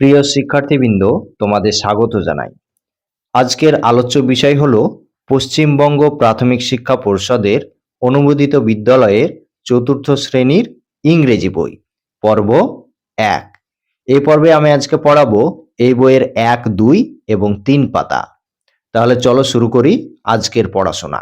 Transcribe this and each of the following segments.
প্রিয় শিক্ষার্থীবৃন্দ, তোমাদের স্বাগত জানাই। আজকের আলোচ্য বিষয় হল, পশ্চিমবঙ্গ প্রাথমিক শিক্ষা পর্ষদের অনুমোদিত বিদ্যালয়ের চতুর্থ শ্রেণির ইংরেজি বই, পর্ব এক। এই পর্বে আমি আজকে পড়াবো এই বইয়ের এক, দুই এবং তিন পাতা। তাহলে চলো শুরু করি আজকের পড়াশোনা।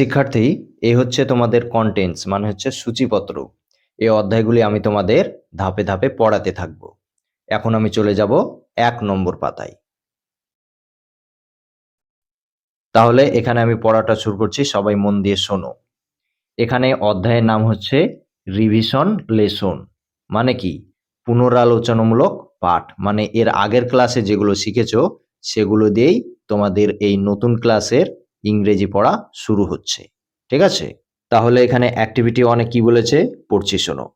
শিক্ষার্থী এই হচ্ছে তোমাদের কন্টেন্টস মানে হচ্ছে সূচিপত্র। এই অধ্যায়গুলি আমি তোমাদের ধাপে ধাপে পড়াতে থাকব। এখন আমি চলে যাব এক নম্বর পাতায়। তাহলে এখানে আমি পড়াটা শুরু করছি, সবাই মন দিয়ে শোনো। এখানে অধ্যায়ের নাম হচ্ছে রিভিশন লেসন মানে কি? পুনরালোচনামূলক পাঠ মানে এর আগের ক্লাসে যেগুলো শিখেছো, সেগুলো দিয়েই তোমাদের এই নতুন ক্লাসের ইংরেজি পড়া শুরু হচ্ছে। ঠিক আছে? তাহলে এখানে অ্যাক্টিভিটি অনেক কি বলেছে? পড়ছি শোনো।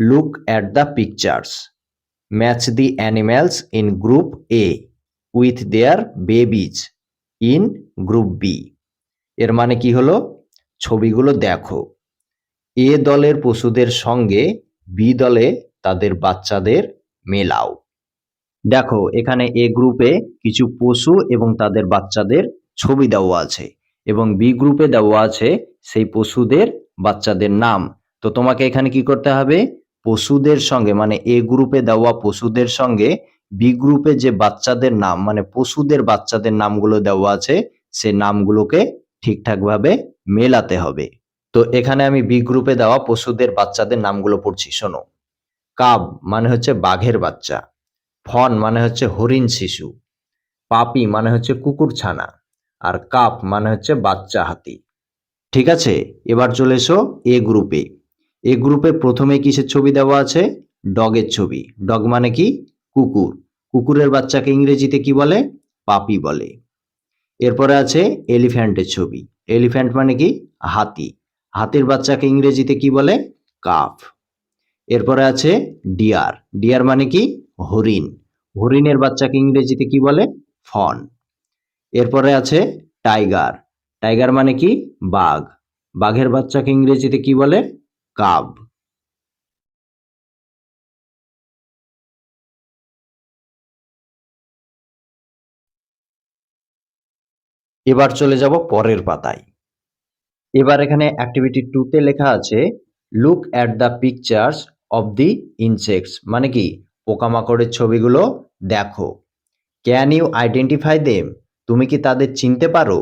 Look at the pictures match the animals in group A with their babies in group B এর মানে কি হলো? ছবিগুলো দেখো। এ দলের পশুদের সঙ্গে বি দলে তাদের বাচ্চাদের মেলাও। দেখো, এখানে এ গ্রুপে কিছু পশু এবং তাদের বাচ্চাদের ছবি দেওয়া আছে এবং বি গ্রুপে দেওয়া আছে সেই পশুদের বাচ্চাদের নাম। তো তোমাকে এখানে কি করতে হবে? পশুদের সঙ্গে মানে এ গ্রুপে দেওয়া পশুদের সঙ্গে বি গ্রুপে যে বাচ্চাদের নাম মানে পশুদের বাচ্চাদের নামগুলো দেওয়া আছে, সে নামগুলোকে ঠিকঠাকভাবে মেলাতে হবে। তো এখানে আমি বি গ্রুপে দেওয়া পশুদের বাচ্চাদের নামগুলো পড়ছি, শোনো। কাব মানে হচ্ছে বাঘের বাচ্চা, ফন মানে হচ্ছে হরিণ শিশু, পাপি মানে হচ্ছে কুকুর ছানা আর কাপ মানে হচ্ছে বাচ্চা হাতি। ঠিক আছে? এবার চলে এসো এ। গ্রুপে এ গ্রুপে প্রথমে কিসের ছবি দেওয়া আছে? ডগের ছবি। ডগ মানে কি? কুকুর। কুকুরের বাচ্চাকে ইংরেজিতে কি বলে? পাপি বলে। এরপরে আছে এলিফ্যান্টের ছবি। এলিফ্যান্ট মানে কি? হাতি। হাতির বাচ্চাকে ইংরেজিতে কি বলে? কাফ এরপরে আছে ডিয়ার ডিয়ার মানে কি? হরিণ। হরিণের বাচ্চাকে ইংরেজিতে কি বলে? ফন এরপরে আছে টাইগার টাইগার মানে কি? বাঘ। বাঘের বাচ্চাকে ইংরেজিতে কি বলে? কাব এবার চলে যাব পরের পাতায়। এবার এখানে অ্যাক্টিভিটি টুতে লেখা আছে look at the pictures of the insects মানে কি? পোকামাকড়ের ছবিগুলো দেখো। ক্যান ইউ আইডেন্টিফাই দেম তুমি কি তাদের চিনতে পারো?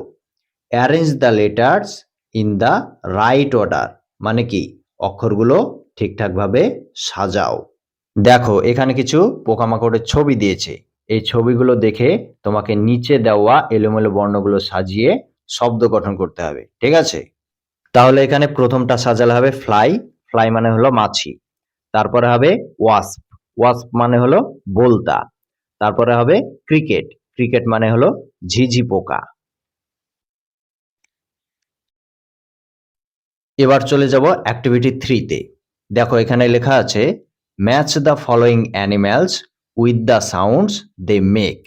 Arrange the letters in the right order মানে কি? অক্ষরগুলো ঠিকঠাকভাবে সাজাও। দেখো, এখানে কিছু পোকামাকড়ের ছবি দিয়েছে। এই ছবিগুলো দেখে তোমাকে নিচে দেওয়া এলোমেলো বর্ণগুলো সাজিয়ে শব্দ গঠন করতে হবে, ঠিক আছে? তাহলে এখানে প্রথমটা সাজালে হবে ফ্লাই ফ্লাই মানে হলো মাছি। তারপরে হবে ওয়াস্প ওয়াস্প মানে হলো বোলতা। তারপরে হবে ক্রিকেট ক্রিকেট মানে হলো ঝিঝি পোকা। এবার চলে যাব অ্যাক্টিভিটি থ্রিতে দেখো এখানে লেখা আছে match the following animals with the sounds they make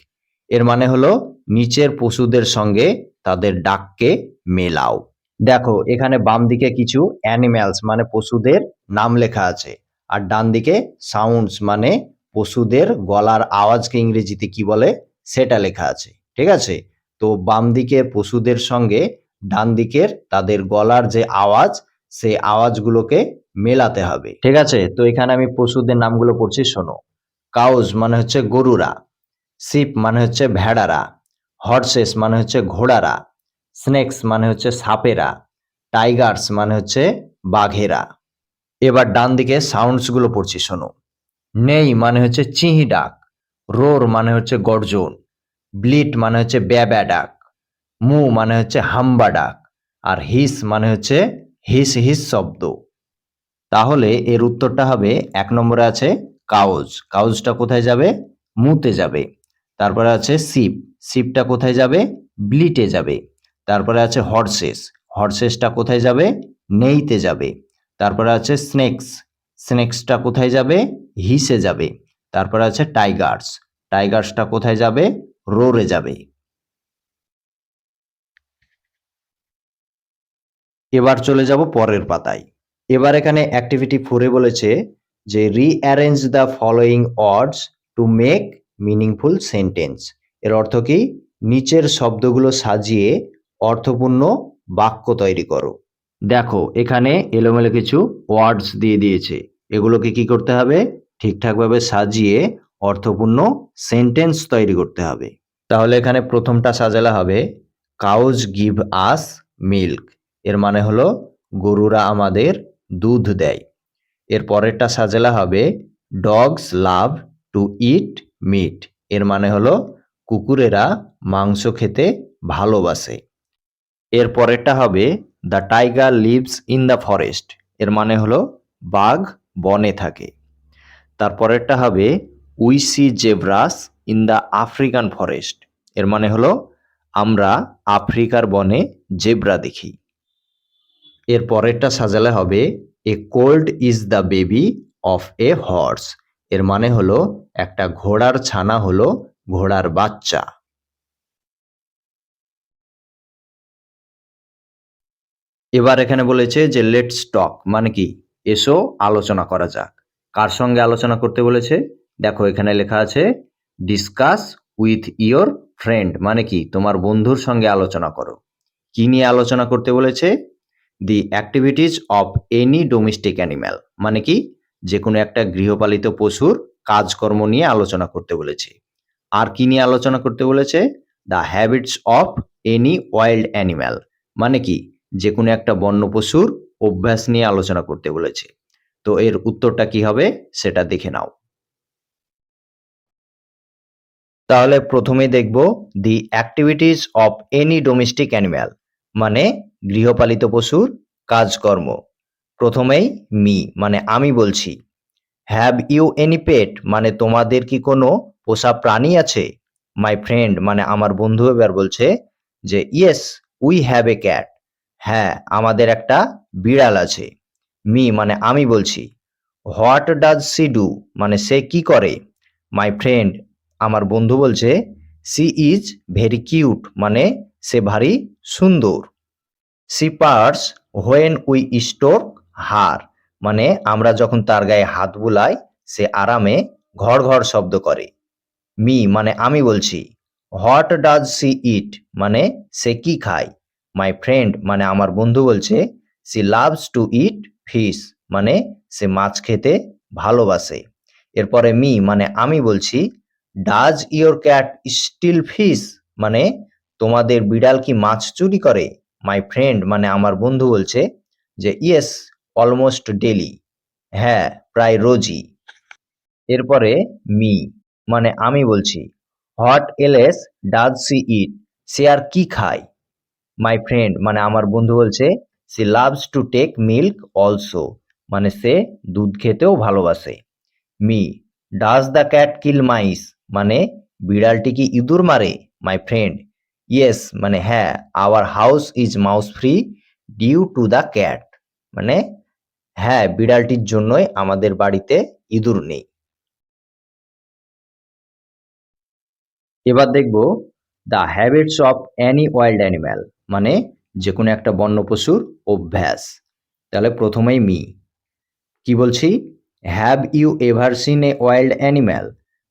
এর মানে হলো নিচের পশুদের সঙ্গে তাদের ডাককে মেলাও। দেখো এখানে বাম দিকে কিছু অ্যানিম্যালস মানে পশুদের নাম লেখা আছে, আর ডান দিকে সাউন্ডস মানে পশুদের গলার আওয়াজকে ইংরেজিতে কি বলে? সেটা লেখা আছে, ঠিক আছে? তো বাম দিকের পশুদের সঙ্গে, ডান দিকের তাদের গলার যে আওয়াজ, সেই আওয়াজগুলোকে মেলাতে হবে, ঠিক আছে? তো এখানে আমি পশুদের নামগুলো পড়ছি, শোনো। কাউজ মানে হচ্ছে গরুরা, শিপ মানে হচ্ছে ভেড়ারা, হর্সেস মানে হচ্ছে ঘোড়ারা, স্নেকস মানে হচ্ছে সাপেরা, টাইগার্স মানে হচ্ছে বাঘেরা। এবার ডান দিকে সাউন্ডসগুলো পড়ছি, শোনো। নেই মানে হচ্ছে চিহি ডাক রোর মানে হচ্ছে গর্জন, ব্লিট মানে হচ্ছে ব্যাব্যা ডাক, মু মানে হচ্ছে হাম্বা ডাক, আর হিস মানে হচ্ছে হিস হিস শব্দ। তাহলে এর উত্তরটা হবে, এক নম্বরে আছে কাউজ কাউজটা কোথায় যাবে? মুতে যাবে। তারপরে আছে সিপ সিপটা কোথায় যাবে? ব্লিটে যাবে। তারপরে আছে হর্সেস, হর্সেসটা কোথায় যাবে? নেইতে যাবে। তারপরে আছে স্নেকস, স্নেকসটা কোথায় যাবে? হিসে যাবে। তারপরে আছে টাইগার্স। টাইগার্সটা কোথায় যাবে? রোরে যাবে। এবার চলে যাব পরের পাতায়। এবার এখানে অ্যাক্টিভিটি ফোরে বলেছে যে rearrange the following words to make meaningful sentence এর অর্থ কি? নিচের শব্দগুলো সাজিয়ে অর্থপূর্ণ বাক্য তৈরি করো। দেখো, এখানে এলোমেলো কিছু ওয়ার্ডস দিয়ে দিয়েছে। এগুলোকে কি করতে হবে? ঠিকঠাকভাবে সাজিয়ে অর্থপূর্ণ সেন্টেন্স তৈরি করতে হবে। তাহলে এখানে প্রথমটা সাজালে হবে, কাউজ গিভ আস মিল্ক। এর মানে হলো, গরুরা আমাদের দুধ দেয়। এর পরেরটা সাজালে হবে, dogs love to eat meat. এর মানে হলো, কুকুরেরা মাংস খেতে ভালোবাসে। এর পরেরটা হবে, the tiger lives in the forest. এর মানে হলো, বাঘ বনে থাকে। তারপরেরটা হবে we see zebras in the African forest. এর মানে হলো, আমরা আফ্রিকার বনে জেব্রা দেখি। এর পরেরটা সাজালে হবে, a colt is the baby of a horse. এর মানে হলো, একটা ঘোড়ার ছানা হলো ঘোড়ার বাচ্চা। এবার এখানে বলেছে যে, লেটস টক। মানে কি? এসো, আলোচনা করা যাক। কার সঙ্গে আলোচনা করতে বলেছে? দেখো, এখানে লেখা আছে ডিসকাস উইথ ইয়োর ফ্রেন্ড মানে কি? তোমার বন্ধুর সঙ্গে আলোচনা করো। কি নিয়ে আলোচনা করতে বলেছে? The activities of any domestic animal মানে কি? যে কোনো একটা গৃহপালিত পশুর কাজকর্ম নিয়ে আলোচনা করতে বলেছে। আর কি নিয়ে আলোচনা করতে বলেছে? The habits of any wild animal মানে কি? যে কোনো একটা বন্য পশুর অভ্যাস নিয়ে আলোচনা করতে বলেছে। তো এর উত্তরটা কি হবে? সেটা দেখে নাও। তাহলে প্রথমে দেখব the activities of any domestic animal মানে গৃহপালিত পশুর কাজকর্ম। প্রথমেই মি মানে আমি বলছি। হ্যাভ ইউ এনি পেট মানে তোমাদের কি কোনো পোষা প্রাণী আছে? মাই ফ্রেন্ড মানে আমার বন্ধু এবার বলছে যে yes we have a cat হ্যাঁ আমাদের একটা বিড়াল আছে। মি মানে আমি বলছি। What does she do? মানে সে কি করে? মাই ফ্রেন্ড, আমার বন্ধু বলছে, সি ইজ ভেরি কিউট মানে সে ভারী সুন্দর। She purrs when we stroke her মানে আমরা যখন তার গায়ে হাত বুলাই, সে আরামে ঘর ঘর শব্দ করে। মি মানে আমি বলছি, হোয়াট ডাজ সি ইট? মানে সে কি খায়? মাই ফ্রেন্ড মানে আমার বন্ধু বলছে, she loves to eat fish মানে সে মাছ খেতে ভালোবাসে। এরপরে মি মানে আমি বলছি does your cat steal fish মানে তোমাদের বিড়াল কি মাছ চুরি করে? মাই ফ্রেন্ড মানে আমার বন্ধু বলছে যে ইয়েস অলমোস্ট ডেলি হ্যাঁ প্রায় রোজই। এরপরে মি মানে আমি বলছি what else does she eat সে আর কি খায়? মাই ফ্রেন্ড মানে আমার বন্ধু বলছে she loves to take milk also মানে সে দুধ খেতেও ভালোবাসে। Me does the cat kill mice মানে বিড়ালটি কি ইঁদুর মারে মাই ফ্রেন্ড ইয়েস মানে হ্যাঁ our house is mouse free due to the cat মানে হ্যাঁ বিড়ালটির জন্যই আমাদের বাড়িতে ইঁদুর নেই। এবার দেখব the habits of any wild animal মানে যে কোনো একটা বন্য পশুর অভ্যাস। তাহলে প্রথমেই মি। কি বলছি? Have you ever seen a wild animal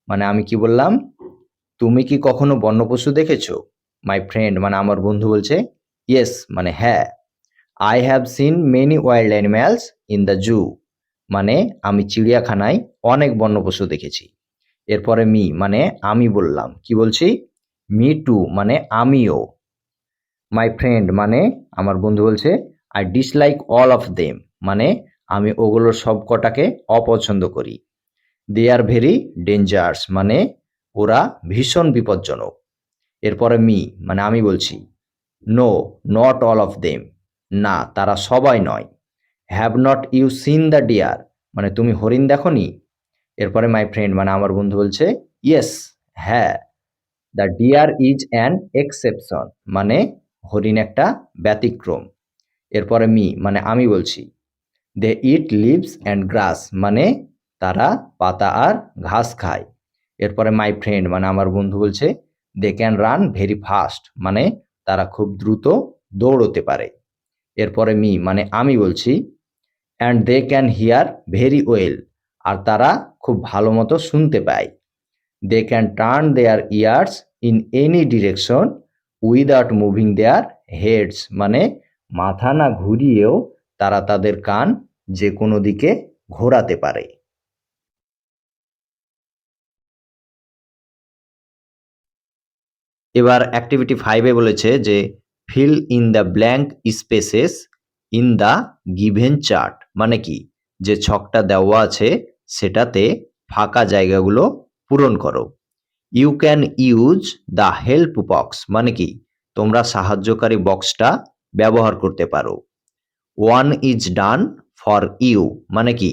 মানে আমি কি বললাম? তুমি কি কখনো বন্য পশু দেখেছ? মাই ফ্রেন্ড মানে আমার বন্ধু বলছে ইয়েস মানে হ্যাঁ। I have seen many wild animals in the zoo মানে আমি চিড়িয়াখানায় অনেক বন্য পশু দেখেছি। এরপরে মি মানে আমি বললাম। কি বলছি? মি টু মানে আমিও। মাই ফ্রেন্ড মানে আমার বন্ধু বলছে I dislike all of them মানে আমি ওগুলোর সব কটাকে অপছন্দ করি। দে আর ভেরি ডেঞ্জার্স মানে ওরা ভীষণ বিপজ্জনক। এরপরে মি মানে আমি বলছি no not all of them না, তারা সবাই নয়। Have not you seen the deer মানে তুমি হরিণ দেখো নি এরপরে মাই ফ্রেন্ড মানে আমার বন্ধু বলছে ইয়েস হ্যাঁ the deer is an exception মানে হরিণ একটা ব্যতিক্রম। এরপরে মি মানে আমি বলছি। দে ইট লিভস অ্যান্ড গ্রাস মানে তারা পাতা আর ঘাস খায়। এরপরে মাই ফ্রেন্ড মানে আমার বন্ধু বলছে they can run very fast মানে তারা খুব দ্রুত দৌড়তে পারে। এরপরে মি মানে আমি বলছি and they can hear very well আর তারা খুব ভালো মতো শুনতে পায়। They can turn their ears in any direction without moving their heads মানে মাথা না ঘুরিয়েও তারা তাদের কান যে কোনো দিকে ঘোরাতে পারে। এবার অ্যাক্টিভিটি ফাইভে বলেছে যে fill in the blank spaces in the given chart মানে কি? যে ছকটা দেওয়া আছে সেটাতে ফাঁকা জায়গাগুলো পূরণ করো। You can use the help box মানে কি? তোমরা সাহায্যকারী বক্সটা ব্যবহার করতে পারো। One is done for you মানে কি?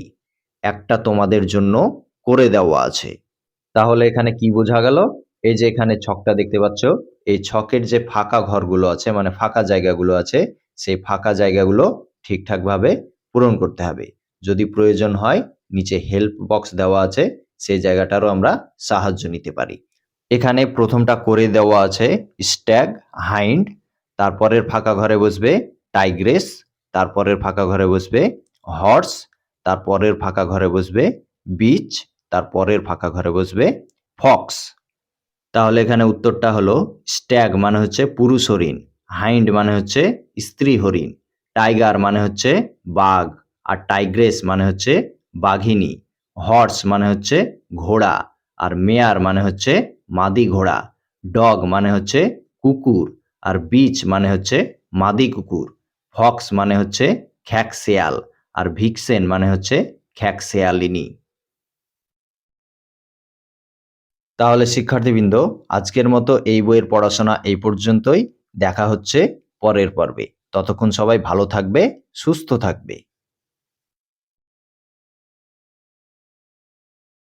একটা তোমাদের জন্য করে দেওয়া আছে। তাহলে এখানে কি বোঝা গেল? এই যে এখানে ছকটা দেখতে পাচ্ছ, এই ছকের যে ফাঁকা ঘরগুলো আছে মানে ফাঁকা জায়গাগুলো আছে, সেই ফাঁকা জায়গাগুলো ঠিকঠাকভাবে পূরণ করতে হবে। যদি প্রয়োজন হয়, নিচে হেল্প বক্স দেওয়া আছে, সেই জায়গাটারও আমরা সাহায্য নিতে পারি। এখানে প্রথমটা করে দেওয়া আছে, স্ট্যাগ, হাইন্ড, তারপরের ফাঁকা ঘরে বসবে টাইগ্রেস, তারপরের ফাঁকা ঘরে বসবে হর্স, তারপরের ফাঁকা ঘরে বসবে বিচ, তারপরের ফাঁকা ঘরে বসবে ফক্স। তাহলে এখানে উত্তরটা হলো স্ট্যাগ মানে হচ্ছে পুরুষ হরিণ, হাইন্ড মানে হচ্ছে স্ত্রী হরিণ, টাইগার মানে হচ্ছে বাঘ, আর টাইগ্রেস মানে হচ্ছে বাঘিনী, হর্স মানে হচ্ছে ঘোড়া, আর মেয়ার মানে হচ্ছে মাদি ঘোড়া। ডগ মানে হচ্ছে কুকুর আর বিচ মানে হচ্ছে মাদি কুকুর। ফক্স মানে হচ্ছে খ্যাক শেয়াল আর ভিক্সেন মানে হচ্ছে খ্যাকশেয়ালিনী তাহলে শিক্ষার্থীবৃন্দ, আজকের মতো এই বইয়ের পড়াশোনা এই পর্যন্তই। দেখা হচ্ছে পরের পর্বে। ততক্ষণ সবাই ভালো থাকবে, সুস্থ থাকবে।